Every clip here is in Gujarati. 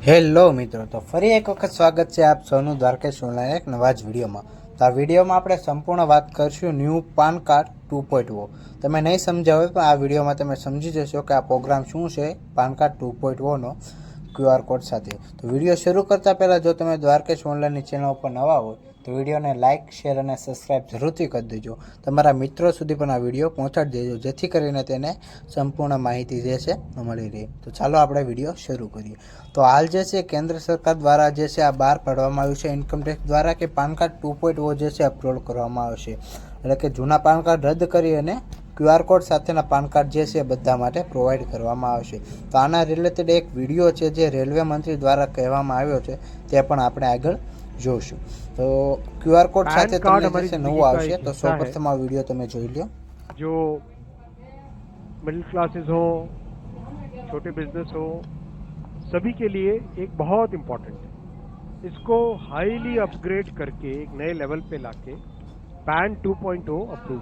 હેલો મિત્રો, તો ફરી એક વખત સ્વાગત છે આપ સૌનું દ્વારકેશ ઓનલાઈન એક નવા જ વિડીયોમાં. તો આ વિડીયોમાં આપણે સંપૂર્ણ વાત કરીશું new PAN card two point O. તમે નહીં સમજ્યા હોય પણ આ વિડીયોમાં તમે સમજી જશો કે આ પ્રોગ્રામ શું છે, પાન કાર્ડ ટુ પોઈન્ટ ઓનો ક્યુઆર કોડ સાથે. તો વીડિયો શરૂ કરતાં પહેલાં જો તમે દ્વારકેશ ઓનલાઈનની ચેનલ ઉપર નવા હોય, તો વિડીયોને લાઇક શેર અને સબસ્ક્રાઇબ જરૂરથી કરી દેજો. તમારા મિત્રો સુધી પણ આ વીડિયો પહોંચાડી દેજો, જેથી કરીને તેને સંપૂર્ણ માહિતી જે છે મળી રહે. તો ચાલો આપણે વીડિયો શરૂ કરીએ. તો હાલ જે છે કેન્દ્ર સરકાર દ્વારા જે છે આ બહાર પાડવામાં આવ્યું છે. ઇન્કમટેક્સ દ્વારા કે PAN card two point O જે છે અપલોડ કરવામાં આવશે. એટલે કે જૂના પાન કાર્ડ રદ કરી અને ક્યુઆર કોડ સાથેના પાન કાર્ડ જે છે બધા માટે પ્રોવાઈડ કરવામાં આવશે તો આના રિલેટેડ એક વિડીયો છે જે રેલવે મંત્રી દ્વારા કહેવામાં આવ્યો છે તે પણ આપણે આગળ જોઈશું તો ક્યુઆર કોડ PAN સાથે કાર્ડ તમને જે हमारी છે जिंदगी નવું का આવશે एक તો हिस्सा है। સૌપ્રથમ આ વિડીયો તમે જોઈ લો जो मिडिल क्लासेस हो छोटे बिजनेस हो सभी के लिए एक बहुत इम्पोर्टेंट है इसको हाईली अपग्रेड करके एक नए लेवल पे लाके પાન ટુ પોઈન્ટ અપ્રૂવ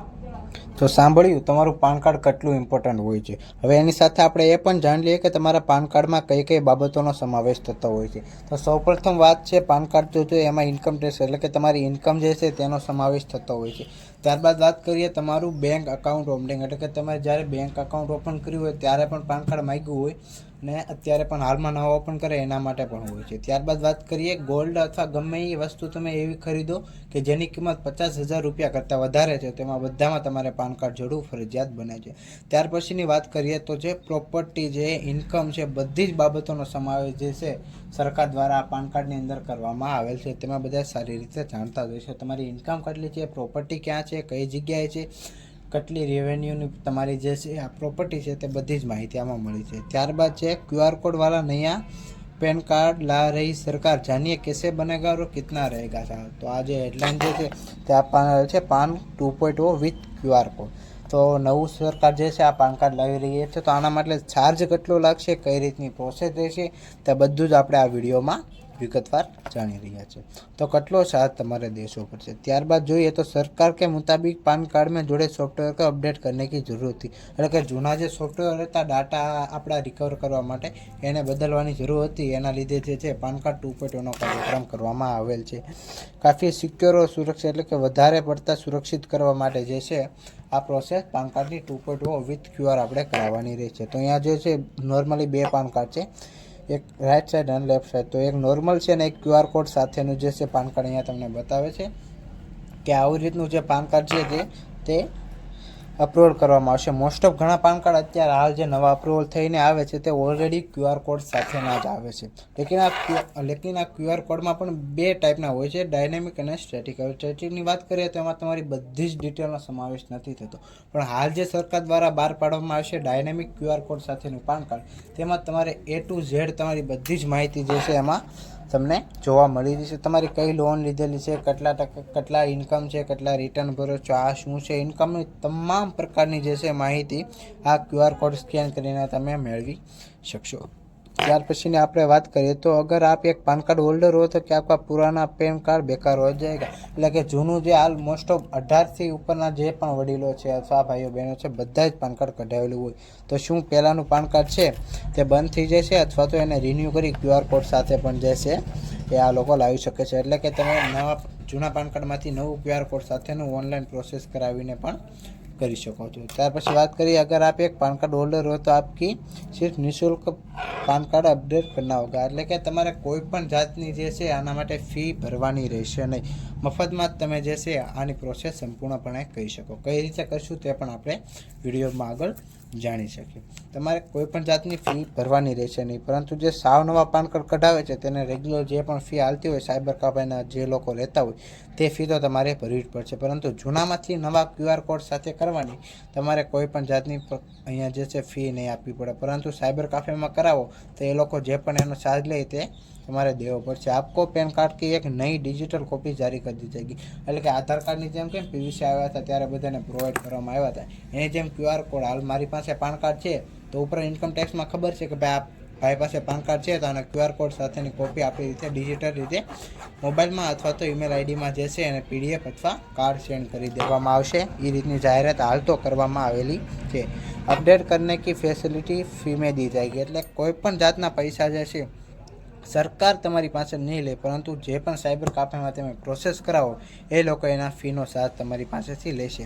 તો સાંભળ્યું, તમારું પાન કાર્ડ કેટલું ઇમ્પોર્ટન્ટ હોય છે. હવે એની સાથે આપણે એ પણ જાણી લઈએ કે તમારા પાન કાર્ડમાં કઈ કઈ બાબતોનો સમાવેશ થતો હોય છે. તો સૌપ્રથમ વાત છે, પાન કાર્ડ જો એમાં ઇન્કમ ટેક્સ એટલે કે તમારી ઇન્કમ જે છે તેનો સમાવેશ થતો હોય છે. ત્યારબાદ વાત કરીએ તમારું બેંક અકાઉન્ટ ઓપનિંગ એટલે કે તમે જ્યારે બેંક અકાઉન્ટ ઓપન કર્યું હોય ત્યારે પણ પાન કાર્ડ માંગ્યું હોય ને અત્યારે પણ હાલમાં નવા ઓપન કરે એના માટે પણ હોય છે. ત્યારબાદ વાત કરીએ ગોલ્ડ અથવા ગમે એ વસ્તુ તમે એવી ખરીદો કે જેની કિંમત પચાસ હજાર રૂપિયા કરતાં વધારે છે, તેમાં બધામાં તમારે પાન કાર્ડ જરૂર ફરજિયાત બને છે. ત્યાર પછીની વાત કરીએ તો જે પ્રોપર્ટી જે ઇન્કમ છે, બધી જ બાબતોનો સમાવેશ જે છે, સરકાર દ્વારા આ પાન કાર્ડની અંદર કરવામાં આવેલ છે. તેમાં બધા સારી રીતે જાણતા જ છે. તમારી ઇન્કમ કેટલી છે પ્રોપર્ટી ક્યાં છે છે, કઈ જગ્યાએ છે, કેટલી રેવન્યુની તમારી જે છે, આ પ્રોપર્ટી છે તે બધી જ માહિતી આમાં મળી છે. ત્યારબાદ છે ક્યુઆર કોડવાળા નૈયા પેન કાર્ડ લા રહી સરકાર જાણીએ કેસે બનેગા રો કિતના રહેગા સાહેબ? તો આ જે હેડલાઇન જે છે તે આપવાના છે, PAN two point O with QR code તો નવું સરકાર જે છે આ પાન કાર્ડ લાવી રહી છે, તો આના માટે ચાર્જ કેટલો લાગશે, કઈ રીતની પ્રોસેસ રહેશે તે બધું જ આપણે આ વિડીયોમાં વિગતવાર જાણી રહ્યા છે તો કેટલો ચાર્જ તમારે દેશો પડશે ત્યારબાદ જોઈએ તો सरकार के मुताबिक पान कार्ड में जुड़े सॉफ्टवेयर को अपडेट करने की जरूरत थी એટલે કે જૂના જે સોફ્ટવેર હતા ડાટા આપણા રિકવર કરવા માટે એને બદલવાની જરૂર હતી એના લીધે જે છે પાન કાર્ડ ટુ પોઈન્ટનો કાર્યક્રમ કરવામાં આવેલ છે કાફી સિક્યોર સુરક્ષા એટલે કે વધારે પડતા સુરક્ષિત કરવા માટે જે છે આ પ્રોસેસ પાન કાર્ડની two point O with QR આપણે કરાવવાની રહે છે તો અહીંયા જે છે નોર્મલી બે પાન કાર્ડ છે એક રાઈટ સાઈડ અને લેફ્ટ સાઈડ તો એક નોર્મલ છે અને એક ક્યુઆર કોડ સાથેનું જે છે પાન કાર્ડ અહીંયા તમને બતાવે છે કે આવી રીતનું જે પાન કાર્ડ છે તે અપલોડ કરવામાં આવશે. મોસ્ટ ઓફ ઘણા પાન કાર્ડ અત્યારે હાલ જે નવા અપ્રુવલ થઈને આવે છે, તે ઓલરેડી ક્યુઆર કોડ સાથેના જ આવે છે. લેકિન આ લેકિન આ ક્યુઆર કોડમાં પણ બે ટાઈપના હોય છે ડાયનેમિક અને સ્ટેટિક હવે સ્ટેટિકની વાત કરીએ તો એમાં તમારી બધી જ ડિટેલનો સમાવેશ નથી થતો. પણ હાલ જે સરકાર દ્વારા બહાર પાડવામાં આવશે ડાયનેમિક ક્યુઆર કોડ સાથેનું પાન કાર્ડ તેમાં તમારે એ ટુ ઝેડ તમારી બધી જ માહિતી જે છે એમાં તમને જોવા મળી જશે. તમારી કઈ લોન લીધેલી છે, કેટલા ટકા, કેટલા ઇન્કમ છે, કેટલા રિટર્ન ભરો છો, આ શું છે? ઇન્કમની તમામ પ્રકારની જે છે માહિતી આ ક્યુઆર કોડ સ્કેન કરીને તમે મેળવી શકશો. ત્યાર પછીની આપણે વાત કરીએ તો અગર આપ એક પાન કાર્ડ હોલ્ડર હો તો કે આપકા પુરાના પેન કાર્ડ બેકાર હો જાય એટલે કે જૂનું જે હાલ મોસ્ટ ઓફ અઢારથી ઉપરના જે પણ વડીલો છે, અથવા ભાઈઓ બહેનો છે બધા જ પાન કાર્ડ કઢાવેલું હોય. તો શું પહેલાંનું પાન કાર્ડ છે? તે બંધ થઈ જશે અથવા તો એને રિન્યૂ કરી ક્યુઆર કોડ સાથે પણ જશે. એ આ લોકો લાવી શકે છે. એટલે કે તમે નવા જૂના પાન કાર્ડમાંથી નવું ક્યુઆર કોડ સાથેનું ઓનલાઈન પ્રોસેસ કરાવીને પણ કરી શકો છો. ત્યાર પછી વાત કરીએ, અગર આપ એક પાન કાર્ડ હોલ્ડર હો તો આપકી સિર્ફ નિઃશુલ્ક પાન કાર્ડ અપડેટ કરના એટલે કે તમારે કોઈ પણ જાતની જે છે આના માટે ફી ભરવાની રહેશે નહીં. મફતમાં જ તમે જે છે આની પ્રોસેસ સંપૂર્ણપણે કહી શકો. કઈ રીતે કરશું તે પણ આપણે વિડીયોમાં આગળ જાણી શકીએ તમારે કોઈ પણ જાતની ફી ભરવાની રહેશે નહીં, પરંતુ જે સાવ નવા પાન કાર્ડ કઢાવે છે, તેને રેગ્યુલર જે પણ ફી હાલતી હોય સાયબર કાફેના જે લોકો રહેતા હોય, તે ફી તો તમારે ભરવી જ પડશે. પરંતુ જૂનામાંથી નવા ક્યુઆર કોડ સાથે કરવાની, તમારે કોઈ પણ જાતની અહીંયા જે છે ફી નહીં આપવી પડે. પરંતુ સાયબર કાફેમાં કરાવો, તો એ લોકો જે પણ એનો ચાર્જ લે, તે તમારે દેવો પડશે. આપકો પેન કાર્ડ કે એક નઈ ડિજિટલ કોપી જારી કરી દી જાયગી. એટલે કે આધાર કાર્ડની જેમ કેમ પીવીસી આવ્યા હતા, ત્યારે બધાને પ્રોવાઈડ કરવામાં આવ્યા હતા. એની જેમ ક્યુઆર કોડ હાલ મારી પાસે પાન કાર્ડ છે, તો ઉપર ઇન્કમ ટેક્સમાં ખબર છે કે ભાઈ આ ભાઈ પાસે પાન કાર્ડ છે, તો આને ક્યુઆર કોડ સાથેની કોપી આપણી રીતે ડિજિટલ રીતે મોબાઈલમાં અથવા તો ઈમેલ આઈડીમાં જે છે એને પીડીએફ અથવા કાર્ડ સેન્ડ કરી દેવામાં આવશે. એ રીતની જાહેરાત હાલ તો કરવામાં આવેલી છે. અપડેટ કરને કી ફેસિલિટી ફી મેં દી જાયગી એટલે કોઈ પણ જાતના પૈસા જે છે સરકાર તમારી પાસે નહીં લે પરંતુ જે પણ સાયબર કાફેમાં તમે પ્રોસેસ કરાવો એ લોકો એના ફીનો સાથ તમારી પાસેથી લેશે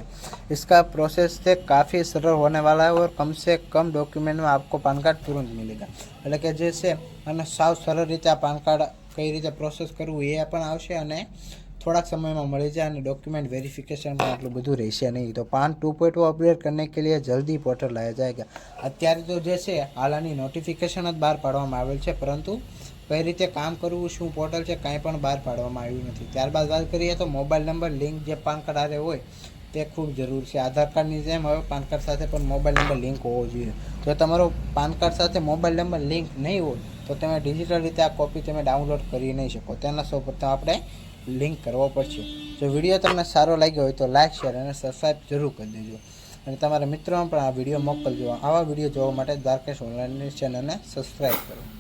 इसका प्रोसेस से काफ़ी सरल होने वाला है और कम से कम डॉक्यूमेंट में आपको पान कार्ड तुरंत मिलेगा એટલે કે જે છે અને સાવ સરળ રીતે આ પાન કાર્ડ કઈ રીતે પ્રોસેસ કરવું એ પણ આવશે અને થોડાक સમયમાં મળી જાય અને ડોક્યુમેન્ટ वेरिफिकेशन में આટલું બધું રહેશે નહીં. તો પાન ટુ पॉइंट वो अपडेट करने के लिए जल्दी पोर्टल लाया जाएगा અત્યારે તો જે છે, હાલ આની નોટિફિકેશન જ બહાર પાડવામાં આવેલ છે. પરંતુ કઈ રીતે કામ કરવું, શું પોર્ટલ છે, કાંઈ પણ બહાર પાડવામાં આવ્યું નથી. ત્યારબાદ વાત કરીએ તો મોબાઈલ નંબર લિંક જે પાન કાર્ડ આરે હોય, તે ખૂબ જરૂર છે. આધાર કાર્ડની જેમ હવે પાન કાર્ડ સાથે પણ મોબાઈલ નંબર લિંક હોવો જોઈએ. જો તમારો પાન કાર્ડ સાથે મોબાઈલ નંબર લિંક નહીં હોય, તો તમે ડિજિટલ રીતે આ કોપી તમે ડાઉનલોડ કરી નહીં શકો. તેના સૌ પ્રથમ આપણે લિંક કરવો પડશે. જો વીડિયો તમને સારો લાગ્યો હોય તો લાઇક શેર અને સબસ્ક્રાઈબ જરૂર કરી દેજો. અને તમારા મિત્રોને પણ આ વીડિયો મોકલજો. આવા વીડિયો જોવા માટે દ્વારકેશ ઓનલાઈનની ચેનલને સબસ્ક્રાઈબ કરો.